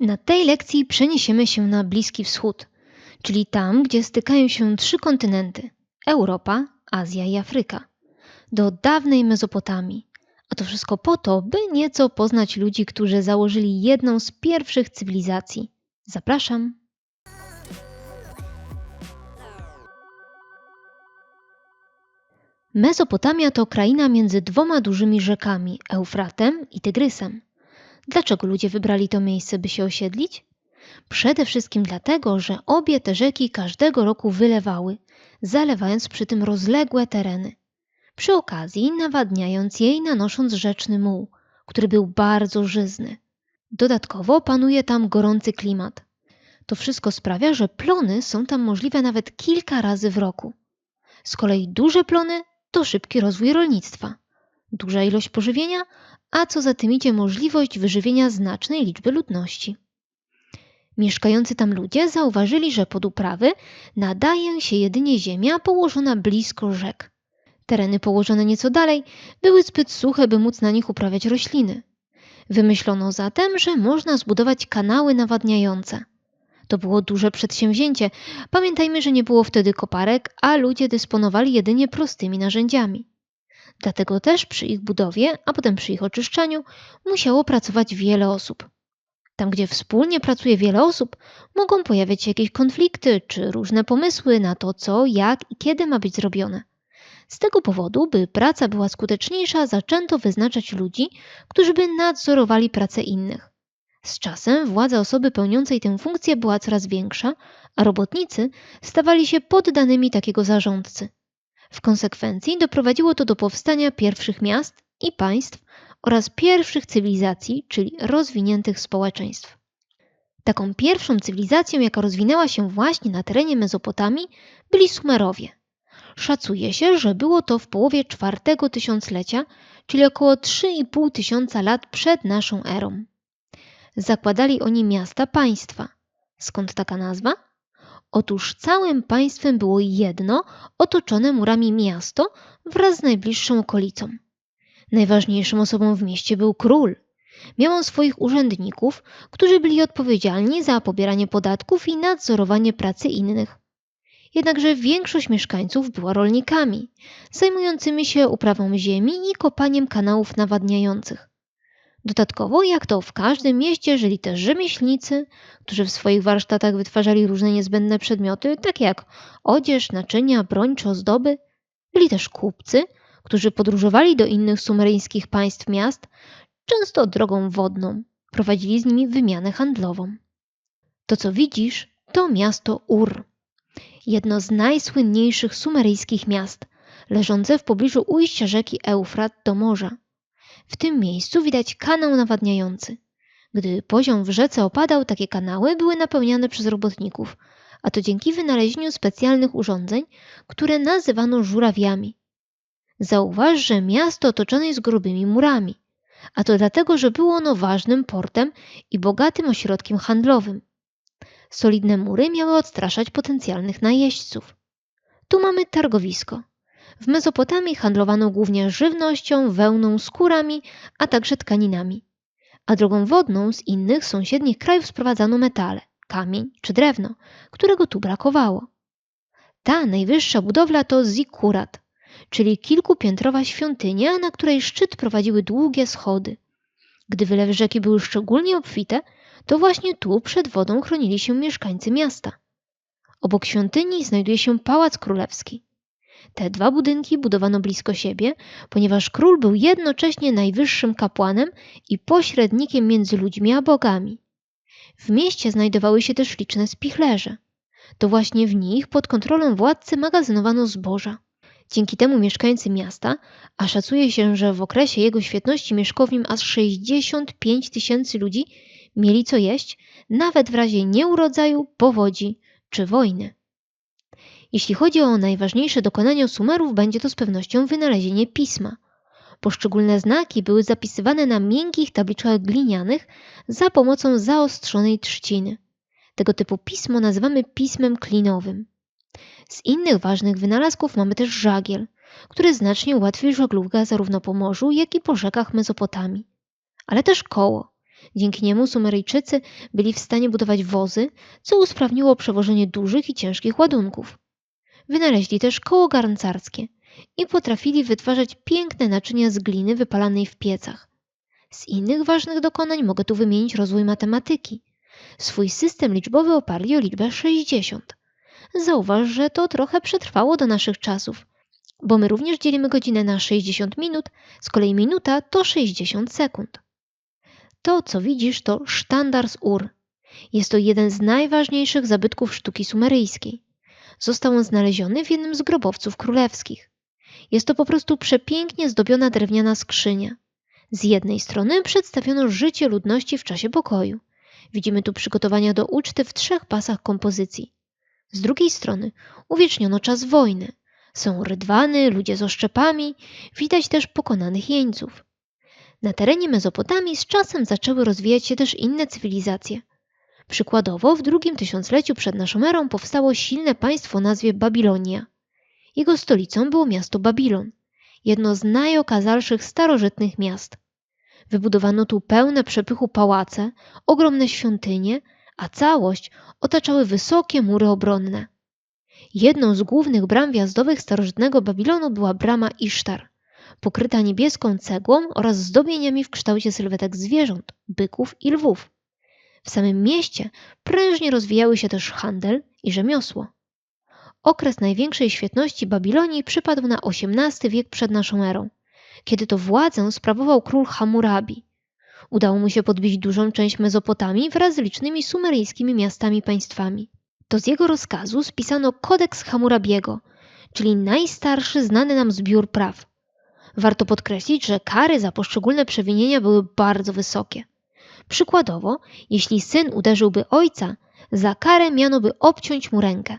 Na tej lekcji przeniesiemy się na Bliski Wschód, czyli tam, gdzie stykają się trzy kontynenty Europa, Azja i Afryka, do dawnej Mezopotamii. A to wszystko po to, by nieco poznać ludzi, którzy założyli jedną z pierwszych cywilizacji. Zapraszam. Mezopotamia to kraina między dwoma dużymi rzekami Eufratem i Tygrysem. Dlaczego ludzie wybrali to miejsce, by się osiedlić? Przede wszystkim dlatego, że obie te rzeki każdego roku wylewały, zalewając przy tym rozległe tereny. Przy okazji nawadniając je i nanosząc rzeczny muł, który był bardzo żyzny. Dodatkowo panuje tam gorący klimat. To wszystko sprawia, że plony są tam możliwe nawet kilka razy w roku. Z kolei duże plony to szybki rozwój rolnictwa, duża ilość pożywienia, a co za tym idzie możliwość wyżywienia znacznej liczby ludności. Mieszkający tam ludzie zauważyli, że pod uprawy nadaje się jedynie ziemia położona blisko rzek. Tereny położone nieco dalej były zbyt suche, by móc na nich uprawiać rośliny. Wymyślono zatem, że można zbudować kanały nawadniające. To było duże przedsięwzięcie. Pamiętajmy, że nie było wtedy koparek, a ludzie dysponowali jedynie prostymi narzędziami. Dlatego też przy ich budowie, a potem przy ich oczyszczaniu, musiało pracować wiele osób. Tam, gdzie wspólnie pracuje wiele osób, mogą pojawiać się jakieś konflikty czy różne pomysły na to, co, jak i kiedy ma być zrobione. Z tego powodu, by praca była skuteczniejsza, zaczęto wyznaczać ludzi, którzy by nadzorowali pracę innych. Z czasem władza osoby pełniącej tę funkcję była coraz większa, a robotnicy stawali się poddanymi takiego zarządcy. W konsekwencji doprowadziło to do powstania pierwszych miast i państw oraz pierwszych cywilizacji, czyli rozwiniętych społeczeństw. Taką pierwszą cywilizacją, jaka rozwinęła się właśnie na terenie Mezopotamii, byli Sumerowie. Szacuje się, że było to w połowie czwartego tysiąclecia, czyli około 3,5 tysiąca lat przed naszą erą. Zakładali oni miasta państwa. Skąd taka nazwa? Otóż całym państwem było jedno, otoczone murami miasto wraz z najbliższą okolicą. Najważniejszą osobą w mieście był król. Miał on swoich urzędników, którzy byli odpowiedzialni za pobieranie podatków i nadzorowanie pracy innych. Jednakże większość mieszkańców była rolnikami, zajmującymi się uprawą ziemi i kopaniem kanałów nawadniających. Dodatkowo, jak to w każdym mieście, żyli też rzemieślnicy, którzy w swoich warsztatach wytwarzali różne niezbędne przedmioty, takie jak odzież, naczynia, broń czy ozdoby. Byli też kupcy, którzy podróżowali do innych sumeryjskich państw miast, często drogą wodną. Prowadzili z nimi wymianę handlową. To, co widzisz, to miasto Ur. Jedno z najsłynniejszych sumeryjskich miast, leżące w pobliżu ujścia rzeki Eufrat do morza. W tym miejscu widać kanał nawadniający. Gdy poziom w rzece opadał, takie kanały były napełniane przez robotników, a to dzięki wynalezieniu specjalnych urządzeń, które nazywano żurawiami. Zauważ, że miasto otoczone jest grubymi murami, a to dlatego, że było ono ważnym portem i bogatym ośrodkiem handlowym. Solidne mury miały odstraszać potencjalnych najeźdźców. Tu mamy targowisko. W Mezopotamii handlowano głównie żywnością, wełną, skórami, a także tkaninami. A drogą wodną z innych sąsiednich krajów sprowadzano metale, kamień czy drewno, którego tu brakowało. Ta najwyższa budowla to zikurat, czyli kilkupiętrowa świątynia, na której szczyt prowadziły długie schody. Gdy wylewy rzeki były szczególnie obfite, to właśnie tu przed wodą chronili się mieszkańcy miasta. Obok świątyni znajduje się pałac królewski. Te dwa budynki budowano blisko siebie, ponieważ król był jednocześnie najwyższym kapłanem i pośrednikiem między ludźmi a bogami. W mieście znajdowały się też liczne spichlerze. To właśnie w nich pod kontrolą władcy magazynowano zboża. Dzięki temu mieszkańcy miasta, a szacuje się, że w okresie jego świetności mieszkał w nim aż 65 tysięcy ludzi, mieli co jeść, nawet w razie nieurodzaju, powodzi czy wojny. Jeśli chodzi o najważniejsze dokonania Sumerów, będzie to z pewnością wynalezienie pisma. Poszczególne znaki były zapisywane na miękkich tabliczkach glinianych za pomocą zaostrzonej trzciny. Tego typu pismo nazywamy pismem klinowym. Z innych ważnych wynalazków mamy też żagiel, który znacznie ułatwił żeglugę zarówno po morzu, jak i po rzekach Mezopotamii. Ale też koło. Dzięki niemu Sumeryjczycy byli w stanie budować wozy, co usprawniło przewożenie dużych i ciężkich ładunków. Wynaleźli też koło garncarskie i potrafili wytwarzać piękne naczynia z gliny wypalanej w piecach. Z innych ważnych dokonań mogę tu wymienić rozwój matematyki. Swój system liczbowy oparli o liczbę 60. Zauważ, że to trochę przetrwało do naszych czasów, bo my również dzielimy godzinę na 60 minut, z kolei minuta to 60 sekund. To, co widzisz, to sztandar z Ur. Jest to jeden z najważniejszych zabytków sztuki sumeryjskiej. Został on znaleziony w jednym z grobowców królewskich. Jest to po prostu przepięknie zdobiona drewniana skrzynia. Z jednej strony przedstawiono życie ludności w czasie pokoju. Widzimy tu przygotowania do uczty w trzech pasach kompozycji. Z drugiej strony uwieczniono czas wojny. Są rydwany, ludzie z oszczepami, widać też pokonanych jeńców. Na terenie Mezopotamii z czasem zaczęły rozwijać się też inne cywilizacje. Przykładowo w drugim tysiącleciu przed naszą erą powstało silne państwo o nazwie Babilonia. Jego stolicą było miasto Babilon, jedno z najokazalszych starożytnych miast. Wybudowano tu pełne przepychu pałace, ogromne świątynie, a całość otaczały wysokie mury obronne. Jedną z głównych bram wjazdowych starożytnego Babilonu była brama Isztar, pokryta niebieską cegłą oraz zdobieniami w kształcie sylwetek zwierząt, byków i lwów. W samym mieście prężnie rozwijały się też handel i rzemiosło. Okres największej świetności Babilonii przypadł na XVIII wiek przed naszą erą, kiedy to władzę sprawował król Hammurabi. Udało mu się podbić dużą część Mezopotamii wraz z licznymi sumeryjskimi miastami i państwami. To z jego rozkazu spisano kodeks Hammurabiego, czyli najstarszy znany nam zbiór praw. Warto podkreślić, że kary za poszczególne przewinienia były bardzo wysokie. Przykładowo, jeśli syn uderzyłby ojca, za karę miano by obciąć mu rękę.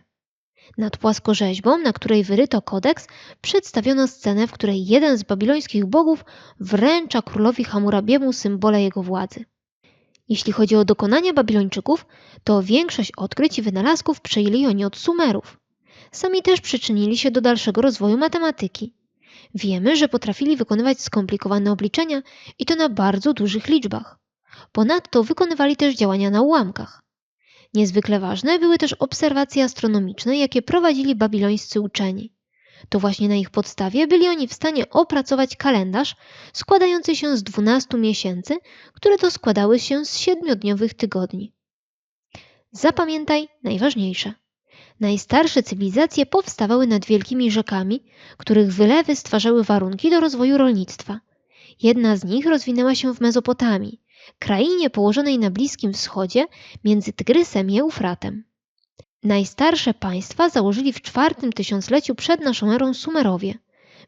Nad płaskorzeźbą, na której wyryto kodeks, przedstawiono scenę, w której jeden z babilońskich bogów wręcza królowi Hammurabiemu symbole jego władzy. Jeśli chodzi o dokonania Babilończyków, to większość odkryć i wynalazków przejęli oni od Sumerów. Sami też przyczynili się do dalszego rozwoju matematyki. Wiemy, że potrafili wykonywać skomplikowane obliczenia i to na bardzo dużych liczbach. Ponadto wykonywali też działania na ułamkach. Niezwykle ważne były też obserwacje astronomiczne, jakie prowadzili babilońscy uczeni. To właśnie na ich podstawie byli oni w stanie opracować kalendarz składający się z 12 miesięcy, które to składały się z siedmiodniowych tygodni. Zapamiętaj najważniejsze. Najstarsze cywilizacje powstawały nad wielkimi rzekami, których wylewy stwarzały warunki do rozwoju rolnictwa. Jedna z nich rozwinęła się w Mezopotamii, krainie położonej na Bliskim Wschodzie między Tygrysem i Eufratem. Najstarsze państwa założyli w czwartym tysiącleciu przed naszą erą Sumerowie.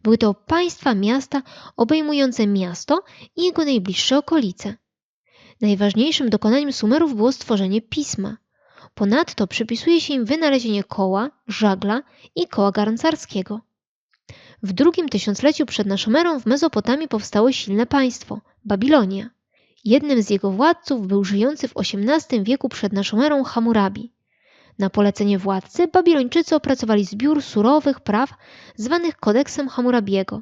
Były to państwa miasta obejmujące miasto i jego najbliższe okolice. Najważniejszym dokonaniem Sumerów było stworzenie pisma. Ponadto przypisuje się im wynalezienie koła, żagla i koła garncarskiego. W drugim tysiącleciu przed naszą erą w Mezopotamii powstało silne państwo Babilonia. Jednym z jego władców był żyjący w XVIII wieku przed naszą erą Hammurabi. Na polecenie władcy Babilończycy opracowali zbiór surowych praw zwanych kodeksem Hammurabiego.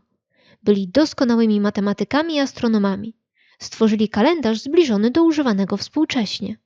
Byli doskonałymi matematykami i astronomami. Stworzyli kalendarz zbliżony do używanego współcześnie.